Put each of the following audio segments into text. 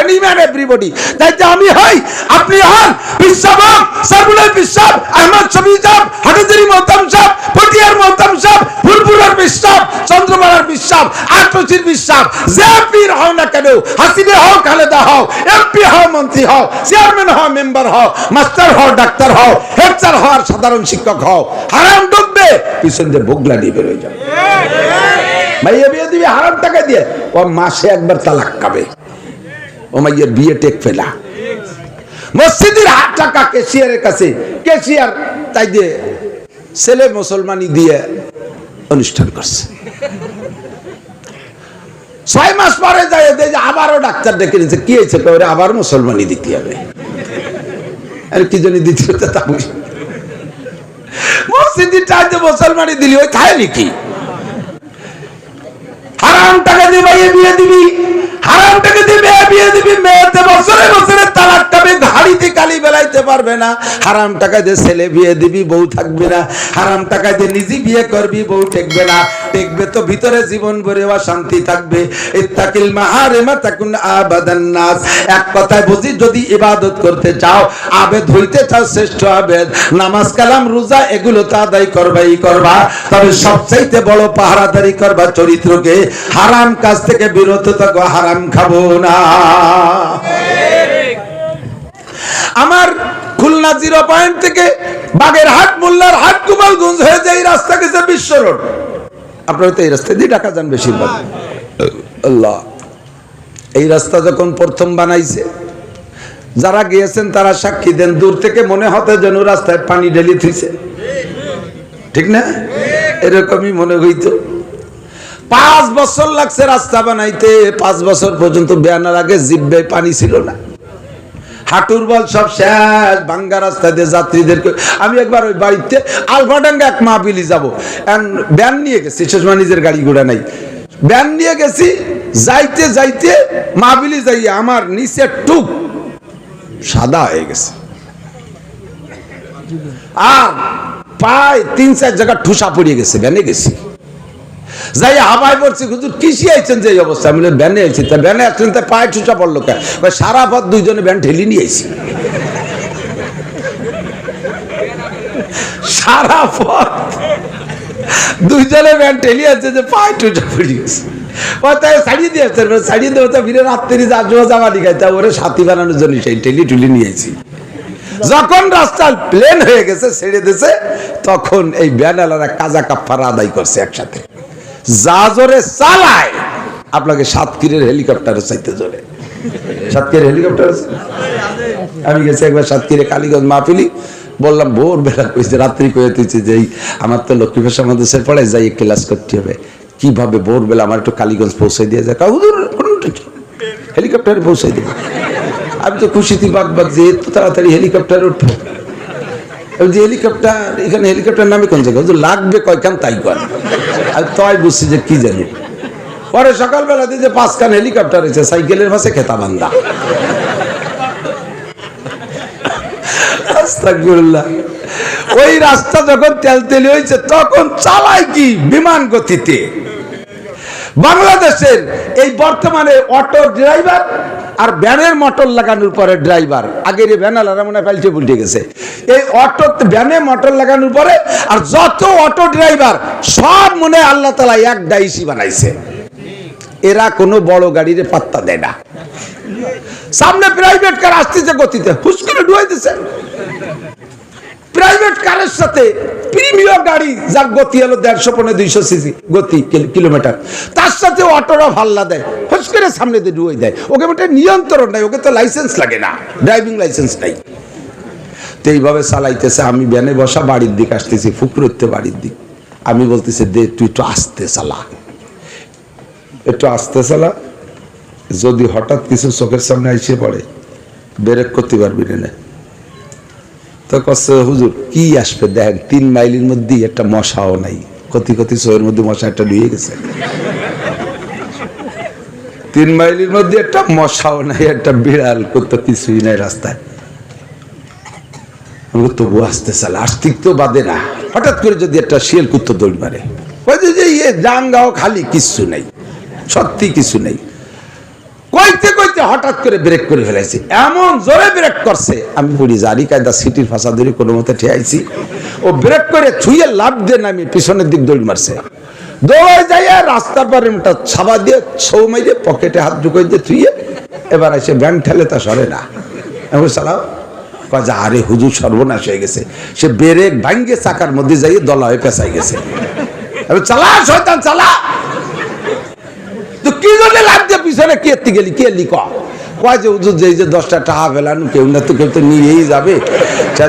Any man everybody তাই যে আমি হই আপনি হন বিশ্বাব সরবুলের বিশ্বাব আহমদ শফি সাহেব হাটাজারি মোহতাম সাহেব পটিয়ার মোহতাম সাহেব ফুলপুরের বিশ্বাব চন্দ্রমালার বিশ্বাব আটচির বিশ্বাব যে পীর হও না কেন হাসিনে হও খালেদা হও এমপি হও মন্ত্রী হও চেয়ারম্যান হও মেম্বার হও মাস্টার হও ডাক্তার হও হেড স্যার হও আর সাধারণ শিক্ষক হও, হারাম ডুববে পিছন দিয়ে ভোগলা নিয়ে বেরোয় যাবে। মাইয়া বিয়ে দিবি, হারাম টাকা দিয়ে, ও মাসে একবার তালাক খাবে। ও বিয়ে টেক ফেলা। মসজিদের হাত টাকা কেশিয়ারের কাছে। কেশিয়ার তাই দিয়ে ছেলে মুসলমানি দিয়ে অনুষ্ঠান করছে। ছয় মাস পরে যায় যে আবারও ডাক্তার ডেকে নিচ্ছে কি হয়েছে? কবে আবার মুসলমানি দিতে হবে। আর কি জন্য দিতে হচ্ছে তা মসজিদের চাইতে মুসলমানি দিলি, ওই খায় নাকি হারাম টাকা দিয়ে বিয়ে দিবি। হারাম টাকা দিয়ে মেয়ে বিয়ে দিবি মেয়েতে বছরে বছরে তালাক খাবে ঘাড়িতে কালি বেলাইতে পারবে না? হারাম টাকা দিয়ে ছেলে বিয়ে দিবি, বউ থাকবে না। হারাম টাকা দিয়ে নিজে বিয়ে করবি, বউ ঠেকবে না। ঠেকবে তো ভিতরে জীবন ভরে শান্তি থাকবে। ইত্তাকিল মাহারেমা তাকুন আবাদান নাস। এক কথায় বুঝি, যদি ইবাদত করতে চাও, আবেদ হইতে চাও, শ্রেষ্ঠ আবেদ। নামাজ, কালাম, রোজা, এগুলো তো আদায় করবাই করবা। তবে সবচাইতে বড় পাহারাদারি করবা চরিত্রকে। হারাম কাজ থেকে বিরত থাকো, হারাম খাব না। আমার খুলনা জিরো পয়েন্ট থেকে বাগের হাট মোল্লার হাট কুমালগঞ্জ হয়ে যায় এই রাস্তা গেছে বিশ্ব রোড। আপনারা তো এই রাস্তা দিয়ে ঢাকা যান বেশিরভাগ। এই রাস্তা যখন প্রথম বানাইছে, যারা গিয়েছেন তারা সাক্ষী দেন, দূর থেকে মনে হতে যেন রাস্তায় পানি ঢেলে থুইছে ঠিক না? এরকমই মনে হইতো। পাঁচ বছর লাগছে রাস্তা বানাইতে, পাঁচ বছর পর্যন্ত বেয়ানার আগে জিব্বে পানি ছিল না। হাঁটুর বল সব শেষ ভাঙ্গা রাস্তা দিয়ে যাত্রীদেরকে। আমি একবার ওই বাড়িতে আলফাডাঙ্গা এক মাহবিলি যাব। ব্যান নিয়ে গেছি, শেষ নিজের গাড়ি ঘোড়া নাই। ব্যান নিয়ে গেছি, যাইতে যাইতে মাহবিলি যাই আমার নিচে টুক সাদা হয়ে গেছে। আর প্রায় তিন চার জায়গা ঠুসা পড়িয়ে গেছে, ব্যানে গেছি। যাই হাবাই পড়ছি হুজুর কিসি আইছেন যে অবস্থা? আমি ব্যানে আইছি। তা ব্যানে আসলেন তা পায়ে ঠুসা পড়ল কে? কয়, সারা পথ দুইজনে ব্যান ঠেলি নিয়ে আইছি। সারা পথ দুইজনে ব্যান ঠেলি আছে যে পায়ে ঠুসা পড়ে গেছে। তাই দিয়ে দেবো। তা রাত্রি দিঘায় তা ওরে সাথী বানানোর জন্য সেই ঠেলি নিয়ে আইছি। যখন রাস্তা প্লেন হয়ে গেছে ছেড়ে দিয়েছে তখন এই ব্যানালারা কাজা কাপ্পারা আদায় করছে একসাথে। যা জোরে চালায়। আপনাকে সাতক্ষীরের হেলিকপ্টারে চাইতে জোরে সাতক্ষীরের হেলিকপ্টার আমি গেছি একবার সাতক্ষীরে কালীগঞ্জ মাহফিলি। বললাম, ভোর বেলা কইছে, রাত্রি কয়ে তুইছে যে আমার তো লক্ষ্মী ভাষা মাদ্রাসায় পড়ায়, যাই ক্লাস করতে হবে। কীভাবে ভোর বেলা আমার একটু কালীগঞ্জ পৌঁছে দিয়ে যায়? কোনো হেলিকপ্টারে পৌঁছে দেবে আমি তো খুশিতে বাদ বাদ যে এত তাড়াতাড়ি হেলিকপ্টারে উঠবো। আমি যে হেলিকপ্টার এখানে হেলিকপ্টার নামে কোন জায়গায় লাগবে কয়খান তাই কর তাই বুঝছি যে কি জানি। পরে সকালবেলা দিয়ে যে পাঁচখান হেলিকপ্টার হয়েছে সাইকেলের পাশে খেতা ওই রাস্তা যখন তেলতেলি হয়েছে, তখন চালায় কি বিমান গতিতে? বাংলাদেশের এই বর্তমানে অটো ড্রাইভার আর ব্যানের মটর লাগানোর পরে ড্রাইভার, আগের এই ভ্যান আলাদা মনে পাল্টে পুল্টে গেছে। এই অটো ব্যানে মোটর লাগানোর পরে আর যত অটো ড্রাইভার, সব মনে আল্লাহ তালা এক ডাইসি বানাইছে। এরা কোনো বড় গাড়ির পাত্তা দেয় না। সামনে প্রাইভেট কার আসতেছে গতিতে, হুস করে ডুয়াই দিছে। প্রাইভেট কারের সাথে প্রিমিয়ার গাড়ি, যার গতি হলো দেড়শো পনেরো দুইশো সিসি গতি কিলোমিটার। তার সাথে অটোরা ভাল্লা দেয়, হুস সামনে দিয়ে ডুয়ে দেয়। ওকে মোটে নিয়ন্ত্রণ নাই, ওকে তো লাইসেন্স লাগে না, ড্রাইভিং লাইসেন্স নাই। তো এইভাবে চালাইতেছে, আমি ব্যানে বসা বাড়ির দিক আসতেছি ফুকরুতে বাড়ির দিক। আমি বলতেছি, দে, তুই একটু আসতে চালা। একটু আসতে চালা, যদি হঠাৎ কিছু চোখের সামনে এসে পড়ে, ব্রেক করতে পারবি না। হুজুর, কি আসবে? দেখেন তিন মাইলের মধ্যে একটা মশাও নাই। কতি কতি মধ্যে মশা একটা গেছে। তিন মাইলের মধ্যে একটা মশাও নাই, একটা বিড়াল কিছুই নাই রাস্তায়। তবু আসতে চাল আস্তিক তো বাদে না। হঠাৎ করে যদি একটা শিয়াল কুত্তো দৌড় মারে যে ইয়ে জাঙ্গাও খালি, কিচ্ছু নেই, সত্যি কিছু নেই। কইতে কইতে হঠাৎ করে ব্রেক করে ফেলাইছি। এমন জোরে ব্রেক করছে। আমি বলি জারি কায়দা সিটির ফাঁসা ধরে কোনো মতে ঠিয়াইছি। ও ব্রেক করে ছুঁয়ে লাভ দিয়ে নামি পিছনের দিক দৌড় মারছে। দৌড়ায় যাইয়া রাস্তার পরে একটা ছাবা দিয়ে ছৌ মাইরে পকেটে হাত ঢুকাই দিয়ে থুইয়ে এবার এসে ব্যাংক ঠেলে তা সরে না। বলি, চালাও যে আরে হুজুর সর্বনাশ হয়ে গেছে। সে ব্রেক ভাঙ্গে চাকার মধ্যে যাইয়ে দলা হয়ে পেঁচাই গেছে চালা শয়তান চালা। তো কি জন্য দিয়ে পিছনে কে গেলি? কে এলি কয় যে, হুজুর, যে যে দশটা টাকা কেউ না তো কেউ তো নিয়েই যাবে।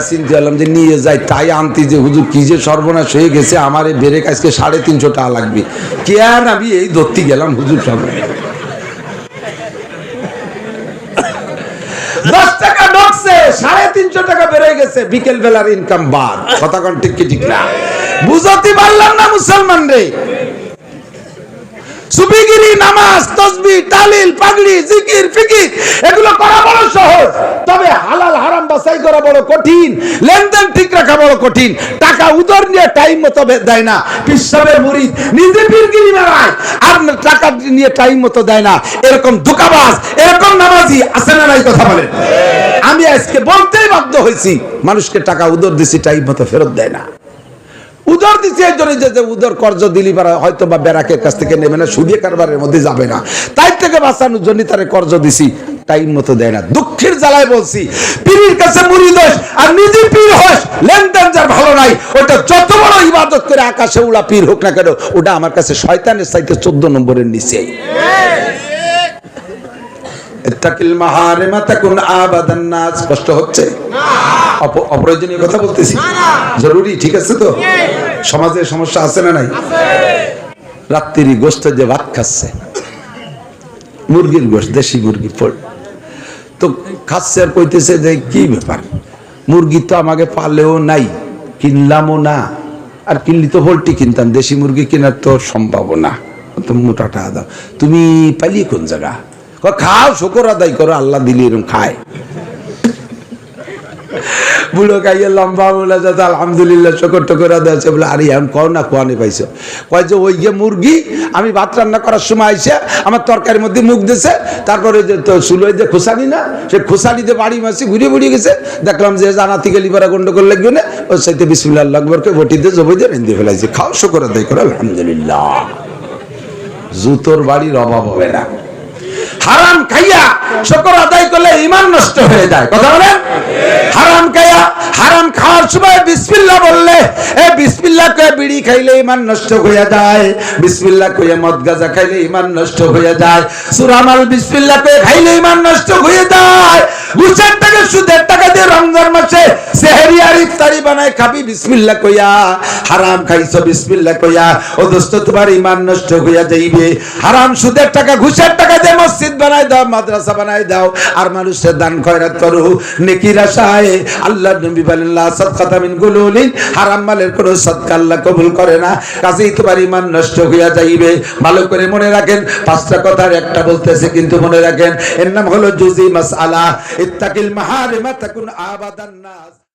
চিন্তা যে নিয়ে যাই তাই আনতে যে, হুজুর যে সর্বনাশ হয়ে গেছে, আমার এই বেরেক আজকে সাড়ে তিনশো টাকা লাগবে। আমি এই ধরতে গেলাম হুজুর সামনে। দশ টাকা তিনশো টাকা বেড়ে গেছে বিকেল বেলার ইনকাম বাদ। কথা ঠিক কি, ঠিক না? বুঝতে পারলাম না মুসলমান রে সুবিগিরি নামাজ, তসবি, তালিল, পাগড়ি, জিকির, ফিকির, এগুলো করা বড় সহজ। তবে হালাল, হারাম বাছাই করা বড় কঠিন। লেনদেন ঠিক রাখা বড় কঠিন। টাকা উদর নিয়ে টাইম মতো দেয় না। পিসাবের মুরিদ নিজে পীরগিরি মারায়। আর টাকা নিয়ে টাইম মতো দেয় না। এরকম ধোকাবাজ, এরকম নামাজি আছে না নাই কথা বলেন? আমি আজকে বলতেই বাধ্য হয়েছি, মানুষকে টাকা উদর দিছি, টাইম মতো ফেরত দেয় না। উদর দিচ্ছে এই জন্য যে উদর কর্জ দিলি হয়তো বা ব্যারাকের কাছ থেকে নেবে না, সুদিয়ে কারবারের মধ্যে যাবে না। তাই থেকে বাঁচানোর জন্য তারে কর্জ দিছি, টাইম মতো দেয় না। দুঃখের জ্বালায় বলছি, পীরের কাছে মুড়ি দোষ আর নিজে পীর হোস, লেনদেন যার ভালো নাই, ওটা যত বড় ইবাদত করে আকাশে উড়া পীর হোক না কেন, ওটা আমার কাছে শয়তানের চাইতে চোদ্দ নম্বরের নিচে। ইত্তাকিল মাহারিমা তাকুন আবাদান নাস, কষ্ট হচ্ছে? অপ- অপ্রয়োজনীয় কথা বলতেছি। জরুরি ঠিক আছে তো? সমাজে সমস্যা আছে না নাই? রাত্রি গোস্ত যে ভাত খাচ্ছে মুরগির গোস্ত দেশি মুরগি তো খাচ্ছে আর কইতেছে যে কি ব্যাপার? মুরগি তো আমাকে পালেও নাই কিনলামও না। আর কিনলি তো পোল্ট্রি কিনতাম দেশি মুরগি কেনার তো সম্ভব না। তো মোটা টাকা দাও। তুমি পালিয়ে কোন জায়গা? খাও শুকর আদায় করো আল্লাহ দিলি এরকম খায়। বুড়ো খাইয়ে লম্বা বলে যাতে আলহামদুলিল্লাহ, শকর টকর আছে। বলে, আরে, এখন কও না কোয়ানে পাইছো। কয় যে, ওই যে মুরগি, আমি ভাত রান্না করার সময় আইসে, আমার তরকারির মধ্যে মুখ দিছে, তারপরে যে তো সুলোয় যে খুসানি না, সে খুসানিতে বাড়ি মাসি ঘুরে ঘুরিয়ে গেছে, দেখলাম যে জানা থেকে লিবারা গন্ডগোল লাগবে না, ওর সাথে বিসমিল্লাহ লাগবরকে বটিতে জবই দিয়ে রেঁধে ফেলাইছে। খাও, শকর আদায় করো, আলহামদুলিল্লাহ। জুতোর বাড়ির অভাব হবে না। হারাম খাইয়া শকর আদায় করলে ইমান নষ্ট হয়ে যায়। কথা বলেন? হারাম খাওয়ার সময় বিসমিল্লাহ বললে, এ বিসমিল্লাহ কয়ে বিড়ি খাইলে ইমান নষ্ট হয়ে যায়। বিসমিল্লাহ কয়ে মদ গাজা খাইলে ইমান নষ্ট হয়ে যায়। সুরামাল বিসমিল্লাহ কয়ে খাইলে ইমান নষ্ট হয়ে যায়। ঘুষের টাকা সুদের টাকা দিয়ে রমজান মাসে ইফতারি বানায় খাবি, বিসমিল্লাহ কইয়া। হারাম বিসমিল্লাহ কইয়া। ও দোস্ত, তোমার নষ্ট হইয়া যাইবে। হারাম সুদের টাকা, ঘুষের টাকা দিয়ে মসজিদ বানাই দাও, মাদ্রাসা বানাই দাও, আর মানুষের দান খয়রাত করো। নবী বলেন, লা সাদকাতা মিন গুলুলিন। হারাম মালের সদকা আল্লাহ কবুল করে না। কাজেই তোমার ইমান নষ্ট হইয়া যাইবে। ভালো করে মনে রাখেন, পাঁচটা কথার একটা বলতেছে, কিন্তু মনে রাখেন, এর নাম হলো জুজি মাসআলা। ইত্তাকিল মাহারিমা তাকুন আবাদান নাস।